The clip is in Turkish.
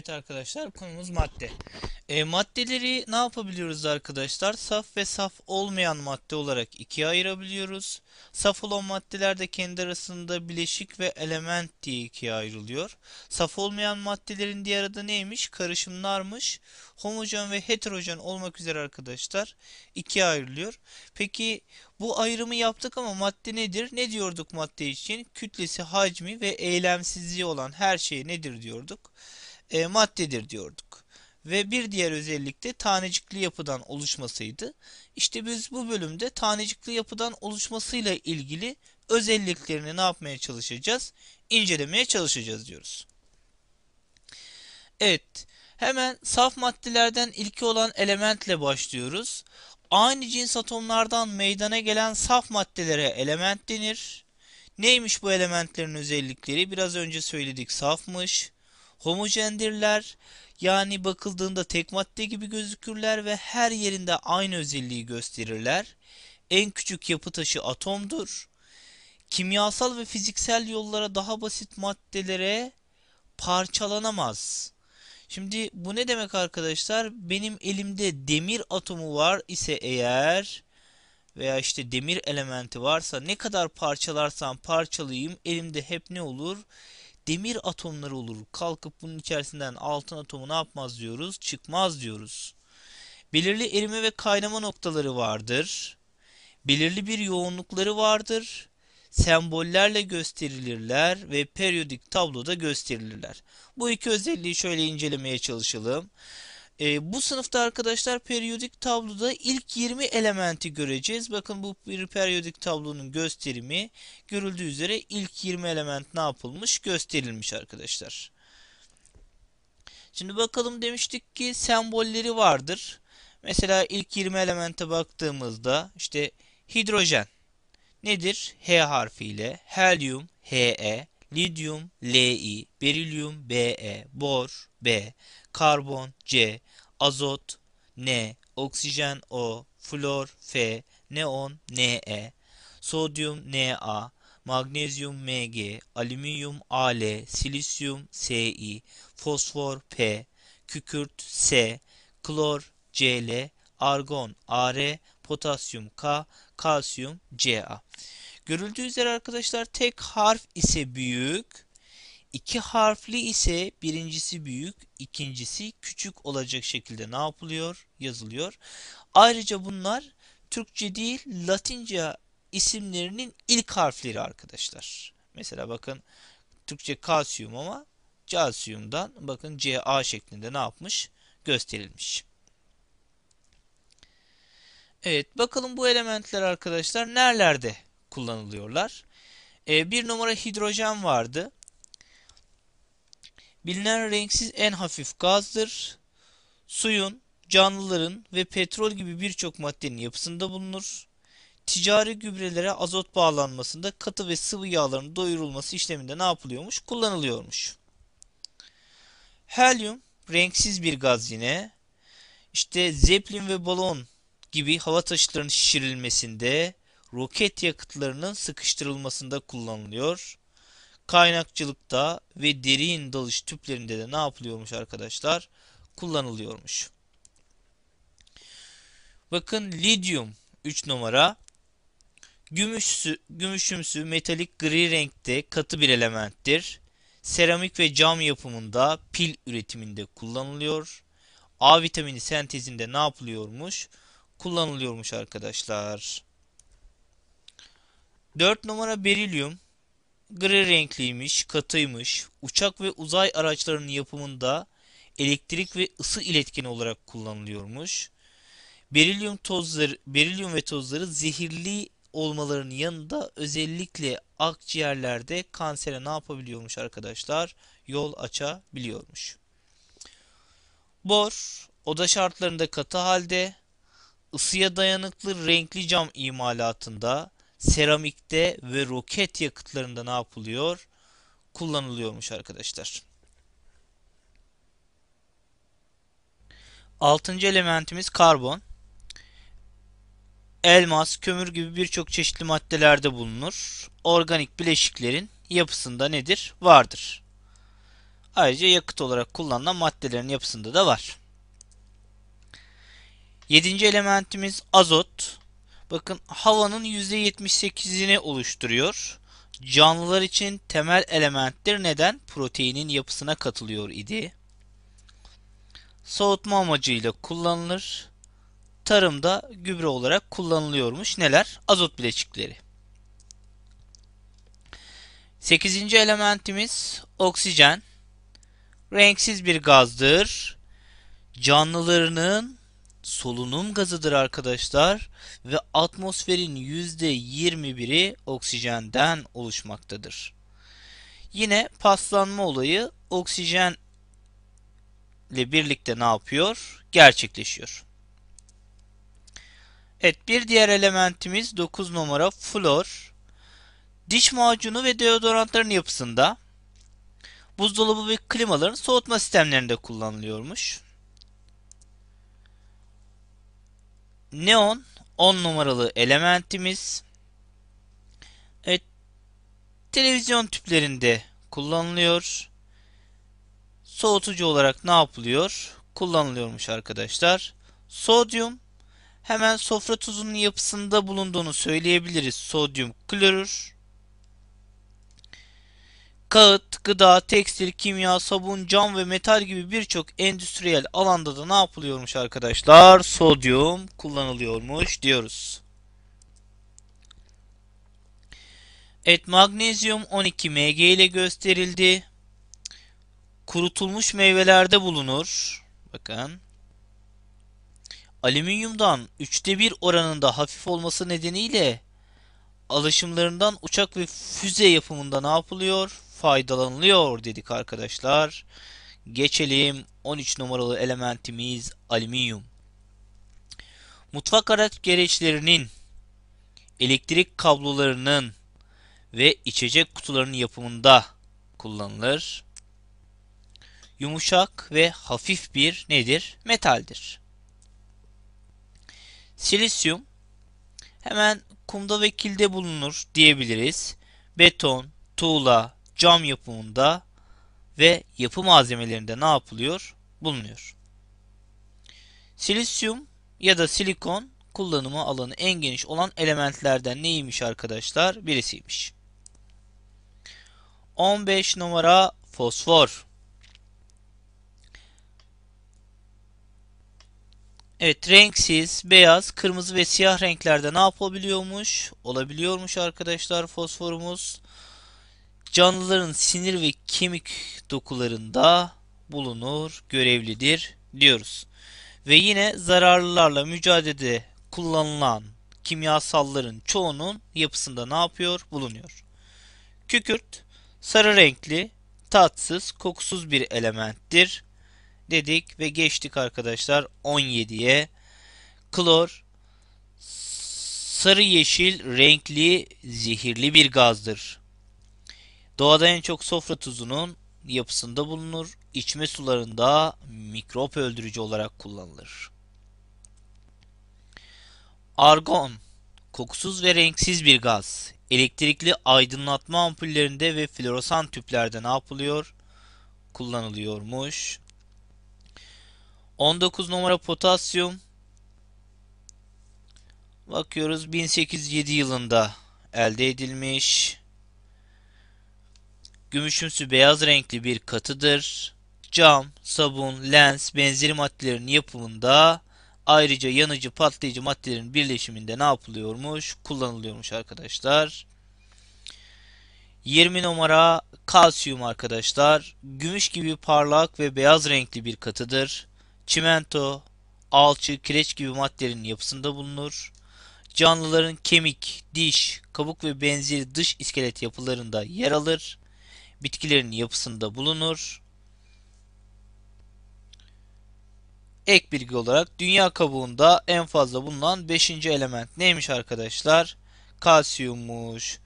Evet arkadaşlar konumuz madde. E, maddeleri ne yapabiliyoruz arkadaşlar? Saf ve saf olmayan madde olarak ikiye ayırabiliyoruz. Saf olan maddeler de kendi arasında bileşik ve element diye ikiye ayrılıyor. Saf olmayan maddelerin diğer adı neymiş? Karışımlarmış. Homojen ve heterojen olmak üzere arkadaşlar ikiye ayrılıyor. Peki bu ayrımı yaptık ama madde nedir? Ne diyorduk madde için? Kütlesi, hacmi ve eylemsizliği olan her şeye nedir diyorduk? E, maddedir diyorduk. Ve bir diğer özellik de tanecikli yapıdan oluşmasıydı. İşte biz bu bölümde tanecikli yapıdan oluşmasıyla ilgili özelliklerini ne yapmaya çalışacağız? İncelemeye çalışacağız diyoruz. Evet, hemen saf maddelerden ilki olan elementle başlıyoruz. Aynı cins atomlardan meydana gelen saf maddelere element denir. Neymiş bu elementlerin özellikleri? Biraz önce söyledik safmış homojendirler. Yani bakıldığında tek madde gibi gözükürler ve her yerinde aynı özelliği gösterirler. En küçük yapı taşı atomdur. Kimyasal ve fiziksel yollara daha basit maddelere parçalanamaz. Şimdi bu ne demek arkadaşlar? Benim elimde demir atomu var ise eğer veya işte demir elementi varsa ne kadar parçalarsam parçalayayım elimde hep ne olur? Demir atomları olur. Kalkıp bunun içerisinden altın atomu ne yapmaz diyoruz? Çıkmaz diyoruz. Belirli erime ve kaynama noktaları vardır. Belirli bir yoğunlukları vardır. Sembollerle gösterilirler ve periyodik tabloda gösterilirler. Bu iki özelliği şöyle incelemeye çalışalım. E, bu sınıfta arkadaşlar periyodik tabloda ilk 20 elementi göreceğiz. Bakın bu bir periyodik tablonun gösterimi görüldüğü üzere ilk 20 element ne yapılmış? Gösterilmiş arkadaşlar. Şimdi bakalım demiştik ki sembolleri vardır. Mesela ilk 20 elemente baktığımızda işte hidrojen nedir? H harfiyle, helyum He, lityum Li, berilyum Be, bor B, karbon C, azot N, oksijen O, flor F, neon Ne, sodyum Na, magnezyum Mg, alüminyum Al, silisyum Si, fosfor P, kükürt S, klor Cl, argon Ar, potasyum K, kalsiyum Ca. Görüldüğü üzere arkadaşlar tek harf ise büyük, İki harfli ise birincisi büyük, ikincisi küçük olacak şekilde ne yapılıyor? Yazılıyor. Ayrıca bunlar Türkçe değil Latince isimlerinin ilk harfleri arkadaşlar. Mesela bakın Türkçe kalsiyum ama calsiyumdan bakın Ca şeklinde ne yapmış? Gösterilmiş. Evet bakalım bu elementler arkadaşlar nerelerde kullanılıyorlar? Ee, bir numara hidrojen vardı. Bilinen renksiz en hafif gazdır. Suyun, canlıların ve petrol gibi birçok maddenin yapısında bulunur. Ticari gübrelere azot bağlanmasında katı ve sıvı yağların doyurulması işleminde ne yapılıyormuş? Kullanılıyormuş. Helyum renksiz bir gaz yine. İşte zeplin ve balon gibi hava taşıtlarının şişirilmesinde, roket yakıtlarının sıkıştırılmasında kullanılıyor kaynakçılıkta ve derin dalış tüplerinde de ne yapılıyormuş arkadaşlar? Kullanılıyormuş. Bakın lityum 3 numara gümüşsü, gümüşümsü metalik gri renkte katı bir elementtir. Seramik ve cam yapımında pil üretiminde kullanılıyor. A vitamini sentezinde ne yapılıyormuş? Kullanılıyormuş arkadaşlar. 4 numara berilyum gri renkliymiş, katıymış, uçak ve uzay araçlarının yapımında elektrik ve ısı iletkeni olarak kullanılıyormuş. Berilyum tozları, berilyum ve tozları zehirli olmalarının yanında özellikle akciğerlerde kansere ne yapabiliyormuş arkadaşlar? Yol açabiliyormuş. Bor, oda şartlarında katı halde, ısıya dayanıklı renkli cam imalatında, seramikte ve roket yakıtlarında ne yapılıyor? Kullanılıyormuş arkadaşlar. Altıncı elementimiz karbon. Elmas, kömür gibi birçok çeşitli maddelerde bulunur. Organik bileşiklerin yapısında nedir? Vardır. Ayrıca yakıt olarak kullanılan maddelerin yapısında da var. Yedinci elementimiz azot. Bakın havanın %78'ini oluşturuyor. Canlılar için temel elementtir. Neden? Proteinin yapısına katılıyor idi. Soğutma amacıyla kullanılır. Tarımda gübre olarak kullanılıyormuş. Neler? Azot bileşikleri. Sekizinci elementimiz oksijen. Renksiz bir gazdır. Canlılarının solunum gazıdır arkadaşlar ve atmosferin %21'i oksijenden oluşmaktadır. Yine paslanma olayı oksijen ile birlikte ne yapıyor? Gerçekleşiyor. Evet bir diğer elementimiz 9 numara flor. Diş macunu ve deodorantların yapısında buzdolabı ve klimaların soğutma sistemlerinde kullanılıyormuş. Neon 10 numaralı elementimiz. Evet, televizyon tüplerinde kullanılıyor. Soğutucu olarak ne yapılıyor? Kullanılıyormuş arkadaşlar. Sodyum hemen sofra tuzunun yapısında bulunduğunu söyleyebiliriz. Sodyum klorür. Kağıt, gıda, tekstil, kimya, sabun, cam ve metal gibi birçok endüstriyel alanda da ne yapılıyormuş arkadaşlar? Sodyum kullanılıyormuş diyoruz. Evet magnezyum 12 Mg ile gösterildi. Kurutulmuş meyvelerde bulunur. Bakın. Alüminyumdan 3'te 1 oranında hafif olması nedeniyle alışımlarından uçak ve füze yapımında ne yapılıyor? Faydalanılıyor dedik arkadaşlar. Geçelim 13 numaralı elementimiz alüminyum. Mutfak araç gereçlerinin, elektrik kablolarının ve içecek kutularının yapımında kullanılır. Yumuşak ve hafif bir nedir? Metaldir. Silisyum hemen kumda ve kilde bulunur diyebiliriz. Beton, tuğla, cam yapımında ve yapı malzemelerinde ne yapılıyor? Bulunuyor. Silisyum ya da silikon kullanımı alanı en geniş olan elementlerden neymiş arkadaşlar? Birisiymiş. 15 numara fosfor. Evet renksiz, beyaz, kırmızı ve siyah renklerde ne yapabiliyormuş? Olabiliyormuş arkadaşlar fosforumuz canlıların sinir ve kemik dokularında bulunur, görevlidir diyoruz. Ve yine zararlılarla mücadelede kullanılan kimyasalların çoğunun yapısında ne yapıyor? Bulunuyor. Kükürt sarı renkli, tatsız, kokusuz bir elementtir dedik ve geçtik arkadaşlar 17'ye. Klor sarı yeşil renkli zehirli bir gazdır. Doğada en çok sofra tuzunun yapısında bulunur. İçme sularında mikrop öldürücü olarak kullanılır. Argon kokusuz ve renksiz bir gaz. Elektrikli aydınlatma ampullerinde ve floresan tüplerde ne yapılıyor? Kullanılıyormuş. 19 numara potasyum. Bakıyoruz 1807 yılında elde edilmiş. Gümüşümsü beyaz renkli bir katıdır. Cam, sabun, lens benzeri maddelerin yapımında ayrıca yanıcı patlayıcı maddelerin birleşiminde ne yapılıyormuş? Kullanılıyormuş arkadaşlar. 20 numara kalsiyum arkadaşlar. Gümüş gibi parlak ve beyaz renkli bir katıdır. Çimento, alçı, kireç gibi maddelerin yapısında bulunur. Canlıların kemik, diş, kabuk ve benzeri dış iskelet yapılarında yer alır bitkilerin yapısında bulunur. Ek bilgi olarak dünya kabuğunda en fazla bulunan 5. element neymiş arkadaşlar? Kalsiyummuş.